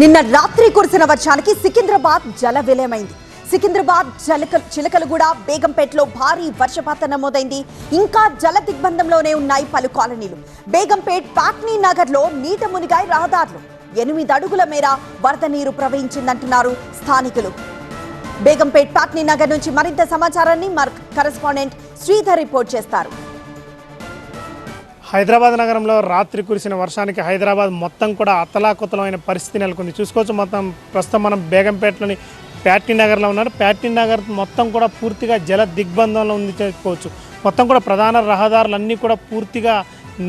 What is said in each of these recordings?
నిన్న రాత్రి కురిసిన వర్షానికి సికింద్రాబాద్ జల విలయమైంది. సికింద్రాబాద్ జలక చిలకలుగూడ బేగంపేటలో భారీ వర్షపాతం నమోదైంది. ఇంకా జల దిగ్బంధంలోనే ఉన్నాయి పలు కాలనీలు. బేగంపేట్ పాట్నీ నగర్లో నీట మునిగాయి రహదారులు. ఎనిమిది అడుగుల మేర వరద నీరు ప్రవహించిందంటున్నారు స్థానికులు. బేగంపేట్ పాట్నీ నగర్ నుంచి మరింత సమాచారాన్ని మా కరెస్పాండెంట్ శ్రీధర్ రిపోర్ట్ చేస్తారు. హైదరాబాద్ నగరంలో రాత్రి కురిసిన వర్షానికి హైదరాబాద్ మొత్తం కూడా అతలాకుతలమైన పరిస్థితి నెలకొంది. చూసుకోవచ్చు మొత్తం ప్రస్తుతం మనం బేగంపేటలోని ప్యాట్నీ నగర్లో ఉన్నారు ప్యాట్నీ నగర్ మొత్తం కూడా పూర్తిగా జల దిగ్బంధంలో ఉంది చెప్పుకోవచ్చు. మొత్తం కూడా ప్రధాన రహదారులన్నీ కూడా పూర్తిగా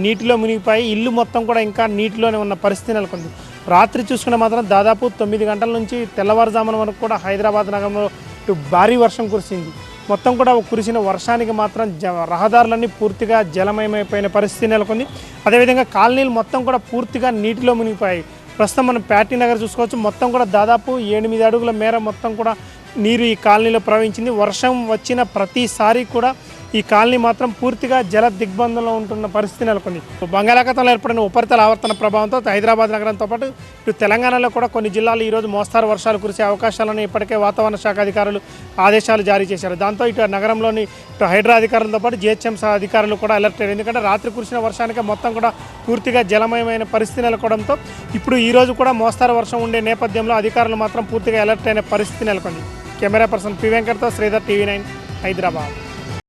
నీటిలో మునిగిపోయి ఇల్లు మొత్తం కూడా ఇంకా నీటిలోనే ఉన్న పరిస్థితి నెలకొంది. రాత్రి చూసుకుంటే మాత్రం దాదాపు తొమ్మిది గంటల నుంచి తెల్లవారుజామున వరకు కూడా హైదరాబాద్ నగరంలో భారీ వర్షం కురిసింది. మొత్తం కూడా కురిసిన వర్షానికి మాత్రం జ రహదారులన్నీ పూర్తిగా జలమయమైపోయిన పరిస్థితి నెలకొంది. అదేవిధంగా కాలనీలు మొత్తం కూడా పూర్తిగా నీటిలో మునిగిపోయాయి. ప్రస్తుతం మనం ప్యాటీ నగర్ చూసుకోవచ్చు. మొత్తం కూడా దాదాపు ఎనిమిది అడుగుల మేర మొత్తం కూడా నీరు ఈ కాలనీలో ప్రవహించింది. వర్షం వచ్చిన ప్రతిసారి కూడా ఈ కాలనీ మాత్రం పూర్తిగా జల దిగ్బంధంలో ఉంటున్న పరిస్థితి నెలకొంది. బంగాళాఖాతంలో ఏర్పడిన ఉపరితల ఆవర్తన ప్రభావంతో హైదరాబాద్ నగరంతో పాటు ఇటు తెలంగాణలో కూడా కొన్ని జిల్లాలు ఈరోజు మోస్తారు. వర్షాలు కురిసే అవకాశాలను ఇప్పటికే వాతావరణ శాఖ అధికారులు ఆదేశాలు జారీ చేశారు. దాంతో ఇటు నగరంలోని ఇటు హైడ్రా అధికారులతో పాటు జిహెచ్ఎంసీ అధికారులు కూడా అలర్ట్ అయ్యారు. ఎందుకంటే రాత్రి కురిసిన వర్షానికి మొత్తం కూడా పూర్తిగా జలమయమైన పరిస్థితి నెలకొవడంతో ఇప్పుడు ఈ రోజు కూడా మోస్తారు వర్షం ఉండే నేపథ్యంలో అధికారులు మాత్రం పూర్తిగా అలర్ట్ అయిన పరిస్థితి నెలకొంది. కెమెరా పర్సన్ పి వెంకట్తో శ్రీధర్ టీవీ నైన్ హైదరాబాద్.